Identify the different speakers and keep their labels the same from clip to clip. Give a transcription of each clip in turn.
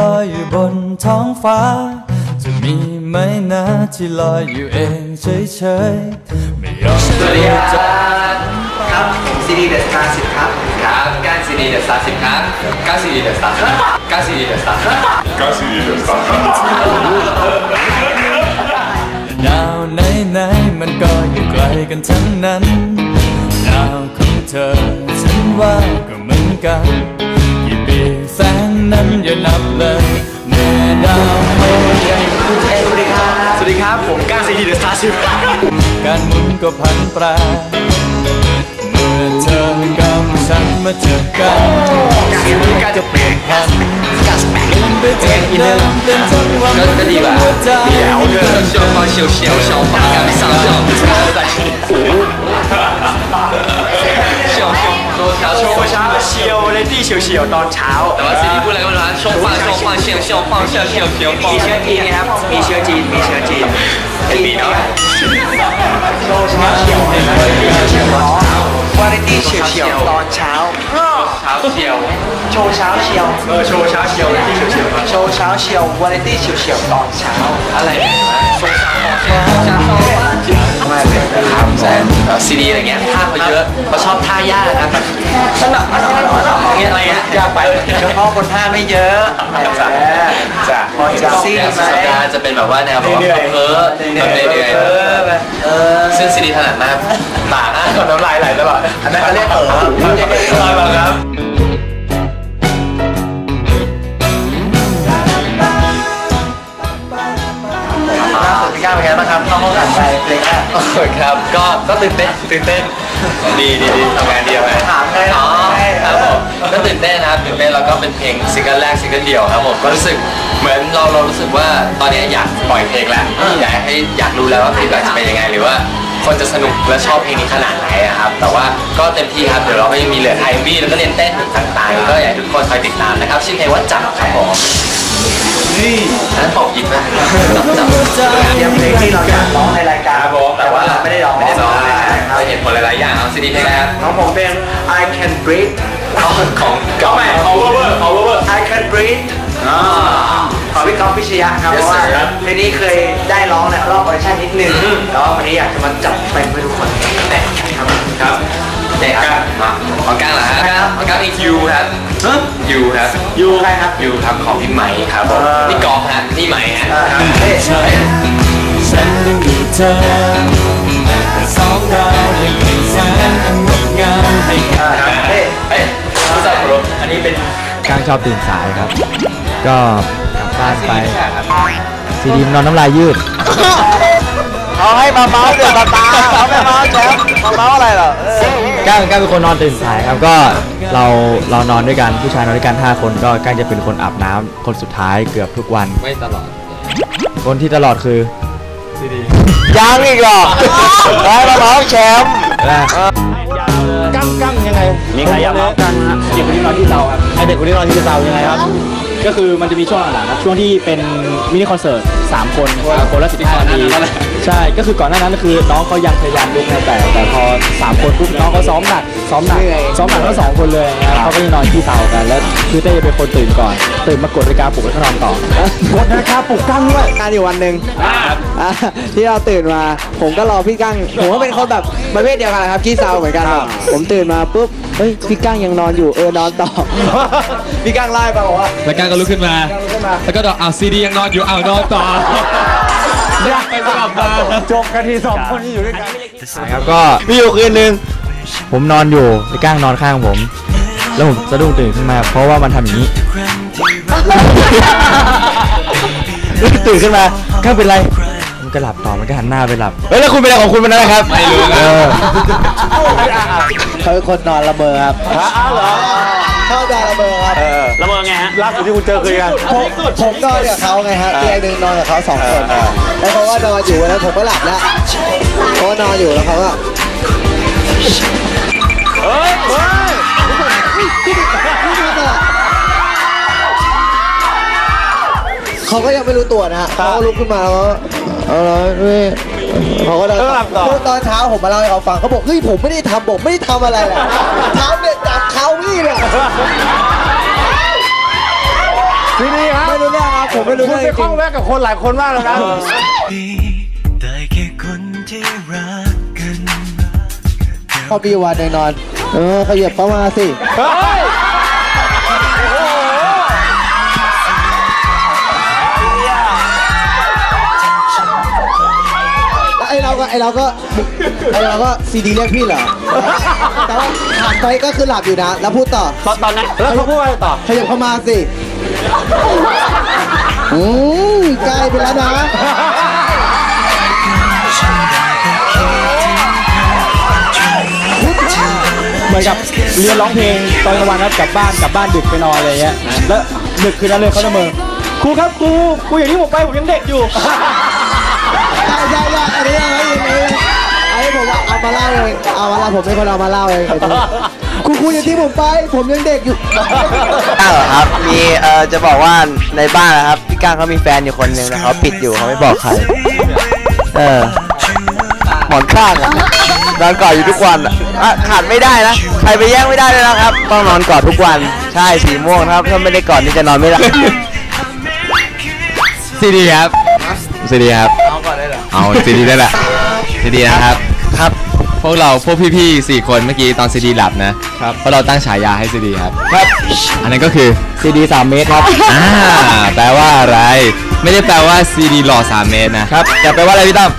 Speaker 1: ล้านที่ลอยอยู่บนท้องฟ้า จะมีไหมนะที่ลอยอยู่เองเฉยๆไม่ยอม
Speaker 2: สวัสดีครับครับซีดีเดอะสตาร์สิบครับครับก้านซีดีเดอะสตาร์สิบครับก้านซีดีเดอะสตาร์ก้านซีดีเดอะสตาร์
Speaker 1: ดาวไหนไหนๆมันก็อยู่ไกลกันทั้งนั้นดาวของเธอฉันว่าก็เหมือนกันั้นอย่าหลับเลยเม่ดาวไม่ใหญ่
Speaker 2: สวัสดีครับ สวัสดีครับ ผมก้าซีดีเดอะสตาร์ชิพ
Speaker 1: การหมุนก็พันแปรเมื่อเธอกับฉันมาเจอกัน
Speaker 2: การเปลี่นกาจะเปลี่ยน
Speaker 1: พัน
Speaker 2: การ
Speaker 1: แปลงเปลี่ยนอินเนอ
Speaker 2: ร์ก็ดี
Speaker 1: กว่า
Speaker 2: เดี๋ยวเธอชอบมาเฉียวเฉียวชอ
Speaker 3: บมากันสั่งชอบ ตี้เฉี
Speaker 4: ยวๆตอนเช้า
Speaker 2: แต่ว่าซีรีส์พูดอะไรก็ไม่รู้นะช่องฟังช่องฟังเชียงเชียงฟังเชียงเชียงเชียง
Speaker 3: มีเชื้อจีนครับมีเชื้อจีนมีเชื้อจีน
Speaker 2: เป็นปีเนาะ
Speaker 3: โชว์เชื้อเฉียวเลยนะเฉียวเช้าวาไรตี้เฉียวเฉียวตอนเช้า
Speaker 2: เช้าเฉียว
Speaker 3: โชว์เช้าเฉียว
Speaker 2: เออโชว์เช้าเฉียวที่เฉียวเฉียว
Speaker 3: โชว์เช้าเฉียววาไรตี้เฉียวเฉียวตอนเช้า
Speaker 2: อะไรโชว์เช้าตอนเช้า แซนซีดีอะไรเงี้ยท่าเขาเยอะเขาชอบท่ายากนะครับแบบสนับเงี้ยอะไรเงี้ยยากไป
Speaker 3: เฉพาะคนท่าไม่เยอะจ้ะพอจะซี่
Speaker 2: เนี่ย
Speaker 3: ไหม
Speaker 2: สัปดาห์จะเป็นแบบว่าแนวแบบว่าเพ้อแบบเรื่อย
Speaker 3: เออแบบเออ
Speaker 2: ๆซึ่งซีดีถนัดมากปากอะน้ำลายไหลตลอด
Speaker 3: อันนั้นเขาเรียกเออ
Speaker 2: ครับ
Speaker 3: ก้าวเป็นไงบ้างครับน้องเขาหันไปเพลงแรก
Speaker 2: ครับ ก็ก็ตื่นเต้นตื่นเต้นดีดีดีทำงานดีไหม
Speaker 3: ถามเลย
Speaker 2: อ๋อครับผมก็ตื่นเต้นนะครับตื่นเต้นแล้วก็เป็นเพลงซิงเกิลแรกซิงเกิลเดียวครับผมก็รู้สึกเหมือนเราเรารู้สึกว่าตอนนี้อยากปล่อยเพลงแล้วอยากให้อยากรู้แล้วว่าเพลงจะเป็นยังไงหรือว่าคนจะสนุกและชอบเพลงนี้ขนาดไหนอะครับ แต่ว่าก็เต็มที่ครับ เดี๋ยวเราก็ยังมีเหลือไทยมีแล้วก็เรียนเต้นต่างๆ ก็อยากให้ทุกคนคอยติดตามนะครับ ชื่อเพลงว่าจับครับผม นี่นั้นตบยิบนะจับจับ
Speaker 3: เตรียมเพลงที่เราอยากร้องในรายการ
Speaker 2: ครับผมแต่ว่า
Speaker 3: เราไม่ได้ร้อง
Speaker 2: ไม่ได้ร้องนะ
Speaker 3: ใช่
Speaker 2: เราเห็นผลหลายๆอย่างเอาซีดีเพลงนะครับ
Speaker 3: ของผมเป็น I Can Breathe
Speaker 2: ของของเก่า
Speaker 3: เอาเวอร์เอาเวอร์ I Can Breathe ขอพี่ก๊อฟพิชยะครับเพราะว่าเพลงนี้เคยได้ร้องในรอบออดิชั่นนิดนึงแล้ววันนี้อยากจะมาจับเต็มให้ทุกคนครับ
Speaker 2: ครับ เด็กครับมาของกลางเหรอฮะของกลางนี่ยูครับยูครับ
Speaker 3: ยูใครครับ
Speaker 2: ยูครับของพี่ไหมครับผม
Speaker 3: อ่านี่
Speaker 2: นี่กอล์ฟฮะนี่ไหมฮะ
Speaker 3: อ่าเฮ้ย
Speaker 1: ฉันยังอยู่เธอแต่สองดาวยังเป็นแสนงดงามให้กัน
Speaker 3: อ่าเฮ้ย
Speaker 2: เอ้ยรู้จักผมอันนี้เป็น
Speaker 5: ก้างชอบตื่นสายครับ ก็กลับบ้านไปซีดีมนอนน้ำลายยืด
Speaker 3: เอาให้มาเมาส์เดือดตาเอาไปเมาส์แจ๊บมาเมาส์อะไรเหรอ
Speaker 5: ก้างก้างเป็นคนนอนตื่นสายครับก็เราเรานอนด้วยกันผู้ชายนอนด้วยกัน5คนก็ก้างจะเป็นคนอาบน้ำคนสุดท้ายเกือบทุกวัน
Speaker 2: ไม่ตลอด
Speaker 5: คนที่ตลอดคือ
Speaker 3: ยังอีกเหรอได้มาเมาส์แชมป์
Speaker 5: นะ
Speaker 3: กั้งกั้งยังไง
Speaker 6: มีใครอยากเมาส์กันนะฮะเด็กคนนี้นอนที่เราครับไอเด็กคนนี้นอนที่เรายังไงครับ ก็คือมันจะมีช่วงหลังๆครับช่วงที่เป็นมินิคอนเสิร์ตสามคนนะครับคนละสิบห้านาทีใช่ก็คือก่อนหน้านั้นคือน้องเขายังพยายามลุกนะแต่แต่พอสามคนปุ๊บน้องเขาซ้อมหนักซ้อมหนักซ้อมหนักทั้งสองคนเลยนะครับเขาก็จะนอนที่เตากันแล้วคือเต้จะเป็นคนตื่นก่อน ตื่นมากดนาฬิกาปลุกแล้วก็นอนต่อก
Speaker 3: ดนาฬิกาปลุกกั้งด้วยการอยู่วันหนึ่งอะที่เราตื่นมา ผมก็รอพี่กั้งผมก็เป็นคนแบบประเภทเดียวกันนะครับขี้เศร้าเหมือนกันแบบผมตื่นมาปุ๊บเฮ้ยพี่กั้งยังนอนอยู่เออนอนต่อพี่กั้งไล่ไปบอกว่า
Speaker 7: แล้วก้างก็ลุกขึ้นมา
Speaker 3: กั้งลุกขึ้นมา
Speaker 7: แล้วก็ดอกอ้าวซีดียังนอนอยู่อ้าวนอนต่อไปสลับมา
Speaker 3: จบกันทีสองคนที่อยู่ด้วยกัน
Speaker 5: ครับก็มีอยู่คืนนึงผมนอนอยู่ไอ้ก้างนอนข้างผม แล้วผมสะดุ้งตื่นขึ้นมา เพราะว่ามันทำอย่างนี้ตื่นขึ้นมาก้างเป็นไรมันก็หลับต่อมันก็หันหน้าไปหลับเฮ้ยแล้วคุณเป็นอะไรของคุณมันนั่นนะครับไม่รู้เออ
Speaker 3: เขาเป็นคนนอนระเบอครับอ้าวเหรอเข้านอนระเบอครับ
Speaker 6: ละเมอไงฮะ
Speaker 3: ล่าสุดที่คุณเจอคือกันผมผมนอนกับเขาไงฮะเตียงหนึ่งนอนกับเขาสองคนแล้วเขาก็นอนอยู่แล้วผมก็หลับแล้วเขาก็นอนอยู่แล้วเขาก็เขาก็ยังไม่รู้ตัวนะฮะเขาก็ลุกขึ้นมาแล้วก็เอาละเว้ย เขาก็เดินคือตอนเช้าผมมาเล่าให้เขาฟังเขาบอกเฮ้ยผมไม่ได้ทำผมไม่ได้ทำอะไรแหละทำเนี่ยจับเขาพี่เนี่ยผมไม่รู้
Speaker 6: คุณ
Speaker 3: เรื่อง
Speaker 6: ไป
Speaker 3: จ
Speaker 6: ข้
Speaker 3: ริ
Speaker 6: องงแวะกับคนหลายคนมากเลยนะ
Speaker 1: ได้แค่คนที่รักกัน
Speaker 3: พอปีวันหนึ่งนอน เออขยับเข้ามาสิ
Speaker 6: เฮ้ย
Speaker 3: ไอเราก็ไอเราก็ไอเราก็ซีดีเรียกพี่เหรอแต่ว่าผ่านไปก็คือหลับอยู่นะ แล้วพูดต่อ
Speaker 6: ตอนตอนนั้นแล้วเขาพูดว่าอะไรต่อ
Speaker 3: ขยับเข้ามาสิอืมใกล้ไปแล้วนะ
Speaker 6: เหมือนกับเรียนร้องเพลงตอนกลางวันครับกลับบ้านกลับบ้านดึกไปนอนอะไรเงี้ยแล้วดึกคืนนั้นเลยเขาจะเมือครูครับครูครูอย่างที่ผมไปผมยังเด็กอยู่
Speaker 3: ใช่ใช่ใช่อันนี้เอาไว้อันนี้อันนี้ผ มเอามาเล่าเองเอามาเล่าผมเป็นคนเอามาเล่าเองครูครูอย่างที่ผมไป ผมยังเด็กอยู่
Speaker 8: ก้างเหรอครับ มีเอ่อจะบอกว่าในบ้านนะครับพี่ก้างเขามีแฟนอยู่คนหนึ่งนะเขาปิดอยู่เขาไม่บอกใครเออหมอนข้างอะนอนกอดอยู่ทุกวันอะอะขาดไม่ได้นะใครไปแย่งไม่ได้เลยนะครับ ต้องนอนกอดทุกวันใช่สีม่วงนะครับถ้าไม่ได้กอดนี่จะนอนไม่หลับ
Speaker 2: ซีดีครับซีดีครับ
Speaker 8: เอาก่อนได้เหรอ
Speaker 2: เอาซีดีได้แหละซีดีนะครับ
Speaker 8: ครับ
Speaker 2: พวกเราพวกพี่ๆสี่คนเมื่อกี้ตอนซีดีหลับนะครับเพราะเราตั้งฉายาให้ซีดีครับ ครับ อันนั้นก็คือ
Speaker 6: ซีดีสามเมตรครับ
Speaker 2: อ่าแปลว่าอะไร ไม่ได้แปลว่าซีดีหล่อ3เมตรนะครับแต่แปลว่าอะไรพี่ตั้ม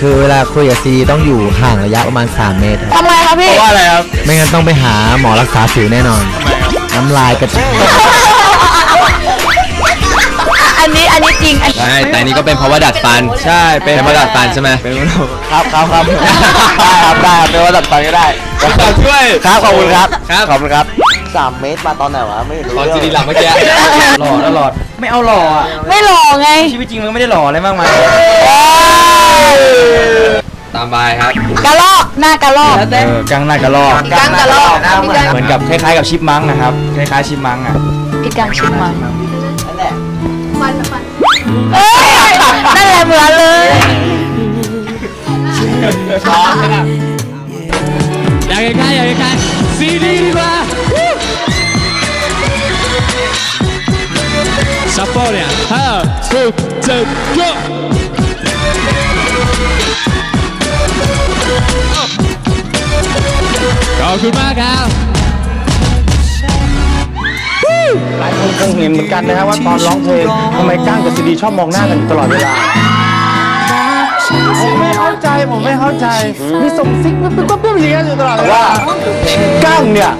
Speaker 8: คือเวลาคุยกับซีต้องอยู่ห่างระยะประมาณ 3 เมตร
Speaker 9: ทำไมครับ
Speaker 2: เพ
Speaker 9: พี่
Speaker 2: ราะว่าอะไรครับ
Speaker 8: ไม่งั้นต้องไปหาหมอรักษาสิวแน่นอน น้ำลายกระจาย
Speaker 9: อันนี้อันนี้จริงอัน
Speaker 2: ใช่แต่อันนี้ก็เป็นเพราะว่าดัดฟันใช่เป็นเพราะดัดฟันใช่ไหมเป็น
Speaker 8: ครับครับครับได้ครับได้ครับเป็นว่าตัดฟันก็ได้
Speaker 2: ฝากช่วย
Speaker 8: ครับขอบคุณครับ
Speaker 2: ครับ
Speaker 8: ขอบคุณครับสามเมตรมาตอนไหนวะไม่รู้
Speaker 2: ตอน
Speaker 8: เรื่
Speaker 2: ซีดีหลับเมื่อกี้
Speaker 6: หล่อตลอดไม่เอาหล่ออะ
Speaker 9: ไม่หล่อไง
Speaker 6: ชีวิตจริงมันไม่ได้หล่ออะไรมากมาย
Speaker 2: ตามบายครับ
Speaker 9: กระลอกหน้ากระลอก
Speaker 6: เออกังหน้ากระลอก
Speaker 9: กังกระลอก
Speaker 6: เหมือนกับคล้ายๆกับชิปมังค์นะครับคล้ายๆชิปมังค์อะ
Speaker 9: พี่กังชิมมาเห
Speaker 2: กเจ็ดยกขอบคุณมากครับ
Speaker 6: หลายคนคงเห็นเหมือนกันนะครับว่าตอนร้องเพลงทำไมก้างกับซีดีชอบมองหน้ากันอยู่ตลอดเวลา ผมไม่เข้าใจผมไม่เข้าใจ มีส่งซิกปุ๊บปุ๊บปุ๊บอย่างเงี้ยอยู่ตลอดเวลาก้างเนี่ย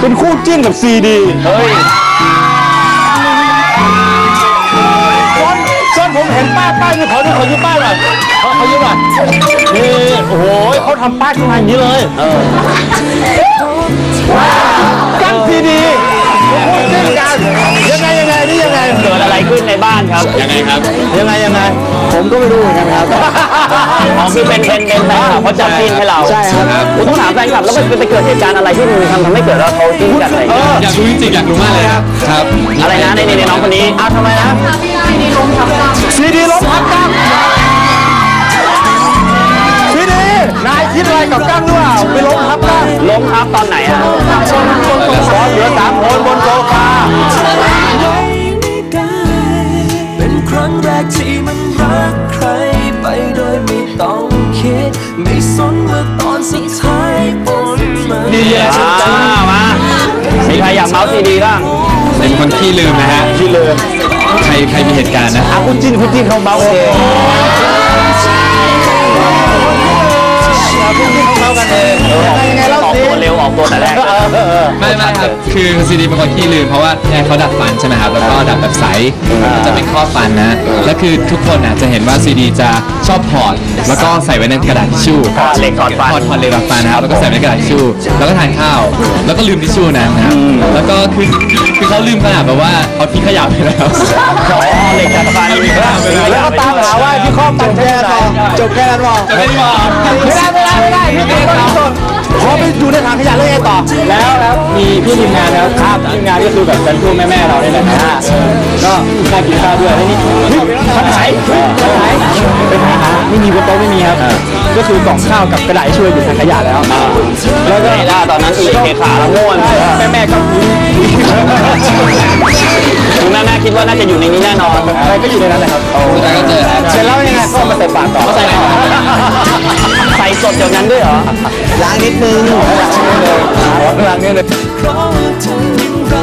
Speaker 6: เป็นคู่จิ้นกับซีดี เฮ้ย ป้ายป้ายนี่ขอดูขอยืมป้ายหน่อยขอขอยืมหน่อยนี่โอ้โหเขาทำป้ายขึ้นมาอย่างนี้เลยกั้งซีดีคู่จิ้นกันยังไงยังไงนี่ยังไงเกิดอะไรขึ้นในบ้านครับ
Speaker 2: ยังไงครับ
Speaker 6: ยังไงยังไง
Speaker 3: ผมก็ไม่รู้เหมือนกันครับ
Speaker 6: อ๋อคือเป็นเป็นเป็นแฟนคลับเขาจับจิ้นให้เรา
Speaker 3: ใช่ครับ
Speaker 6: ผมต้องถามแฟนคลับแล้วมันไปเกิดเหตุการณ์อะไรที่มันทำทำให้เกิดว่าเขาจิ้นกันอะไรอย่างเงี้ย
Speaker 2: อยากรู้จริงๆอยากรู้มากเลยครับ ครับ
Speaker 6: อะไรนะในในน้องคนนี้อ้าวทำไมนะ ซีดีล้มทับกั้งซีดีนายคิดอะไรกับกั้งหรือเปล่าไปล้มทับกั้งล้มทับตอนไหนอะตอนเหลือสามคนบนโซฟา
Speaker 1: เป็นครั้งแรกที่มันรักใครไปโดยไม่ต้องคิด ไม่สนว่าตอนสุดท้ายผลมัน
Speaker 6: ดีอ่ามามีใครอยากเมาส์ซีดีบ้าง
Speaker 2: เป็นคนขี้ลืมนะฮะ
Speaker 6: ที่ลืม
Speaker 2: ใครใครมีเหตุการณ์นะ
Speaker 6: อะคุณจิ้นคุณจิ้นเขาเมาส์โอเคคุณจิ้นเขาเมาส์กันเองยังไงเล่าสิ อกตัวแต่แรก
Speaker 2: ไม่ไม่ครับคือซีดีเป็นคนขี้ลืมเพราะว่าเนี่ยเขาดัดฟันใช่ไหมครับแล้วก็ดัดแบบใสจะเป็นข้อฟันนะแล้วคือทุกคนอะจะเห็นว่าซีดีจะชอบถอดแล้วก็ใส่ไว้ในกระดาษทิชชู่
Speaker 6: เล็กถอดฟัน
Speaker 2: ถอดเล็กถอดฟันนะครับแล้วก็ใส่ไว้ในกระดาษทิชชู่แล้วก็ทานข้าว แล้วก็ลืมทิชชู่นั้นนะครับแล้วก็คือคือเขาลืมขนาดแบบว่าเขาทิ้งขยะไปแล้ว
Speaker 6: อ๋อเหล็กจัดฟันแล้วก็ตามหาว่าที่ข้อมันแค่ต่อ
Speaker 3: จบแค่นั้นพอ
Speaker 2: จะไม่ได้บอ
Speaker 6: ไม่ได้ไม่ได้ไม่ได้พี่เป็นคนส เขาไปดูในทางขยะเรื่องต่อ แล้วแล้วมีพี่ทีมงานนะครับครับทีมงานก็คือแบบเป็นพวกแม่แม่ๆเราเนี่แหละนะฮะก็ได้กินข้าวด้วยแล้นี่ขันไหนขันไหนไปหาไม่มีบนโต๊ะไม่มีครับ ก็คือกล่องข้าวกับกระดาษช่วยอยู่ในขยะแล้ว แล้วก็ล่าตอนนั้นคือเทขาละม่วนแม่แม่ๆก็
Speaker 7: คุณแม่แม่ๆคิดว่าน่าจะอยู่ในนี้แน่นอน อะไรก็อยู่ในนั้นแหละครับ
Speaker 2: แต่เจอแเส
Speaker 7: ร็จแล้วยังไงก็มาใส่ปากต่อ สดเดี๋ยนั้นด้วยเหรอ
Speaker 6: ล้างนิดนึง
Speaker 7: ล้างนิ
Speaker 1: ดนึงเพราะเธอยังไร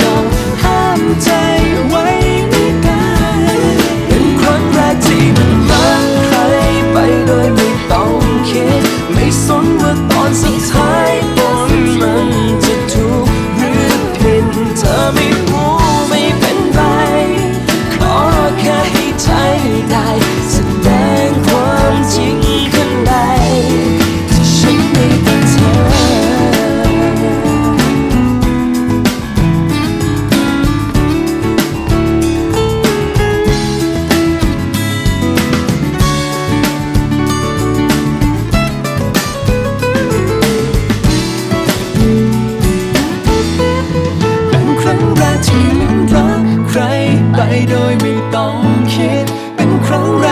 Speaker 1: ต้องห้ามใจไว้ from